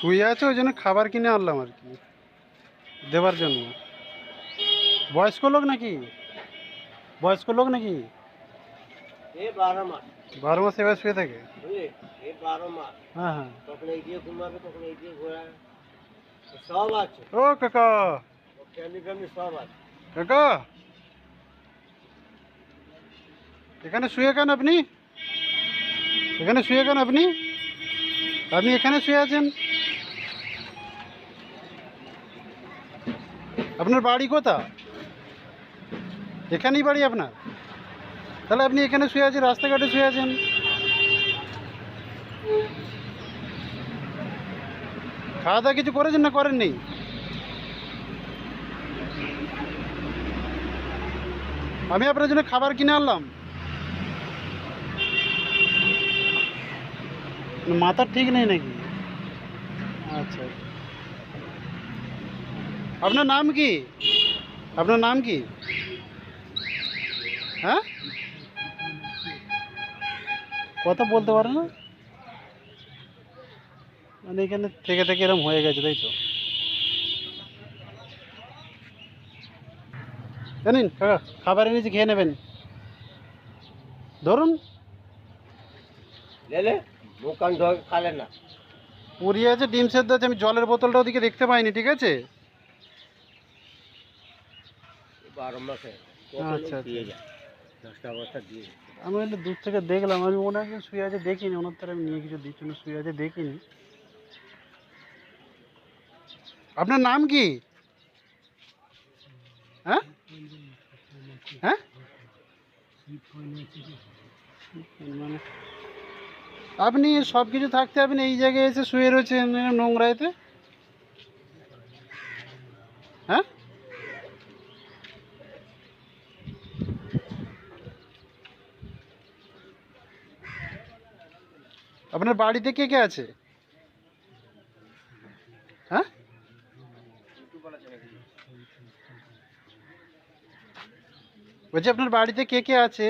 শুয়ে আছে ওই জন্য খাবার কিনে আনলাম আর কি। দেওয়ার জন্য। বয়স্ক লোক নাকি? বয়স্ক লোক নাকি? এ বারো মাস। বারো মাস এবার শুয়ে থাকে? বুঝলি? এ বারো মাস। হ্যাঁ হ্যাঁ। তখন এই দিয়ে ঘুমাবে তখন এই দিয়ে ঘোরাবে সব আছে। ও কাকা। ফ্যামিলি ফ্যামিলি সব আছে। কাকা। এখানে শুয়ে কেন আপনি? এখানে শুয়ে কেন আপনি? আপনি এখানে শুয়ে আছেন? আপনার বাড়ি কোথা এখানেই বাড়ি আপনার? তাহলে আপনি এখানে শুয়ে আছেন, রাস্তাঘাটে শুয়ে আছেন? খাওয়া দাওয়া কিছু করেছেন না করেননি? আমি আপনার জন্য খাবার কিনে আনলাম। মাথা ঠিক নেই নাকি? আচ্ছা। আপনার নাম কি? আপনার নাম কি? হ্যাঁ? কথা বলতে পারে না? মানে এখানে থেকে থেকে এরকম হয়ে গেছে, তাই তো? জানিন খাবার এনেছি, খেয়ে নেবেন। ধরুন। লেলে খালে না। আছে ডিম সেদ্ধ আছে আমি জলের বোতলটা ওদিকে দেখতে পাইনি ঠিক আছে? বারো মাসে আচ্ছা, আচ্ছা। দিয়ে যায় দশটা বস্তা দিয়ে আমি একটু দূর থেকে দেখলাম আমি ওনাকে শুয়ে আছে দেখিনি। ওনার তারা আমি নিয়ে কিছু দিচ্ছি না শুয়ে আছে দেখিনি। আপনার নাম কি? হ্যাঁ? হ্যাঁ? মানে আপনি সব কিছু থাকতে আপনি এই জায়গায় এসে শুয়ে রয়েছেন নোংরাইতে? হ্যাঁ? আপনার বাড়িতে কে কে আছে? হ্যাঁ? বলছি, আপনার বাড়িতে কে কে আছে?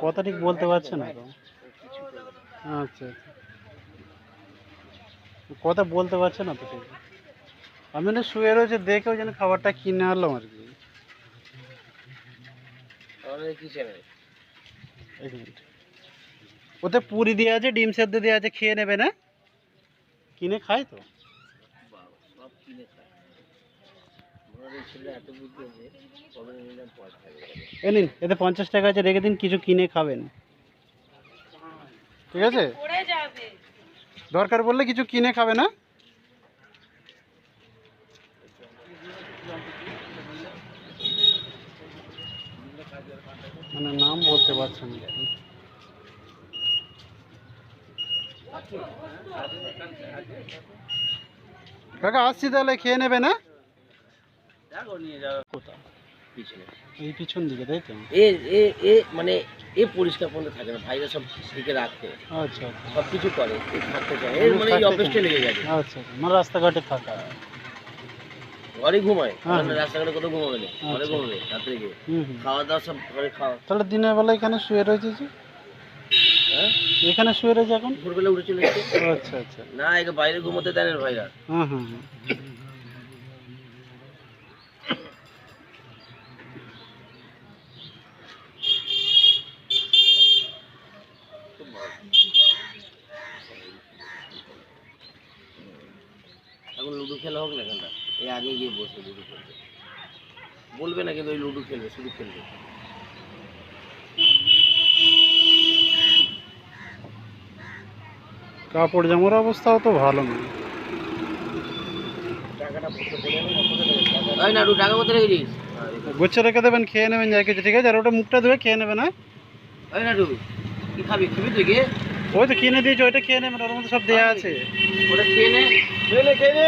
কথা ঠিক বলতে পারছে না তো। আচ্ছা আচ্ছা। কথা বলতে পারছে না তো ঠিক আমি না শুয়ে রয়েছে দেখে ওই জন্য খাবারটা কিনে আনলাম আর কি। এক মিনিট। ওতে পুরি দেওয়া আছে ডিম সেদ্ধ দেওয়া আছে খেয়ে নেবে না? কিনে খায় তো সব কিনে খায় আমাদের ছেলে এত বুদ্ধি আছে কবে নিলাম পয়সা থাকবে এ নিন এতে পঞ্চাশ টাকা আছে রেখে দিন কিছু কিনে খাবেন। ঠিক আছে? দরকার পড়লে কিছু কিনে খাবে না? মানে নাম বলতে পারছেন না। কাকা আসছি তাহলে খেয়ে নেবে না? দেখো নিয়ে যাবে কোথাও পিছনে। এই পিছন দিকে তাই তো? এ এ এ মানে এ পরিষ্কার পরিচ্ছন্ন থাকে না ভাইরা সব দিকে রাখতে আচ্ছা আচ্ছা। সব কিছু করে এ থাকতে চায়। এর মানে এই অফিসটা লেগে গেছে। আচ্ছা আচ্ছা মানে রাস্তাঘাটে থাকা ঘরে ঘুমায় হ্যাঁ। মানে রাস্তাঘাটে কোথাও ঘুমাবে না ঘরে আচ্ছা। ঘুমাবে রাত্রে গিয়ে। খাওয়া দাওয়া সব ঘরে খাওয়া। তাহলে দিনের বেলা এখানে শুয়ে রয়েছে যে? হ্যাঁ? এখানে শুয়ে রয়েছে এখন? ভোরবেলা উঠে চলে আচ্ছা আচ্ছা। না একে বাইরে ঘুমোতে দেন এর ভাইরা। হুম হুম। এখন লুডো খেলা হোক না কেন এই আগে গিয়ে বসে লুডো খেলবে। বলবে না কিন্তু ওই লুডো খেলবে শুধু খেলবে। কাপড় জামার অবস্থাও তো ভালো নয় পড়তে পড়ে টাকা কোথায় রেখেছিস? গুচ্ছে রেখে দেবেন খেয়ে নেবেন যা কিছু ঠিক আছে? আর ওটা মুখটা ধুয়ে খেয়ে নেবেন হ্যাঁ? ওই কি খাবি? খাবি তুই কে ওই তো কিনে দিয়েছে ওইটা খেয়ে নেবেন ওর মধ্যে সব দেওয়া আছে। ওটা খেয়ে নে খেয়ে নে খেয়ে নে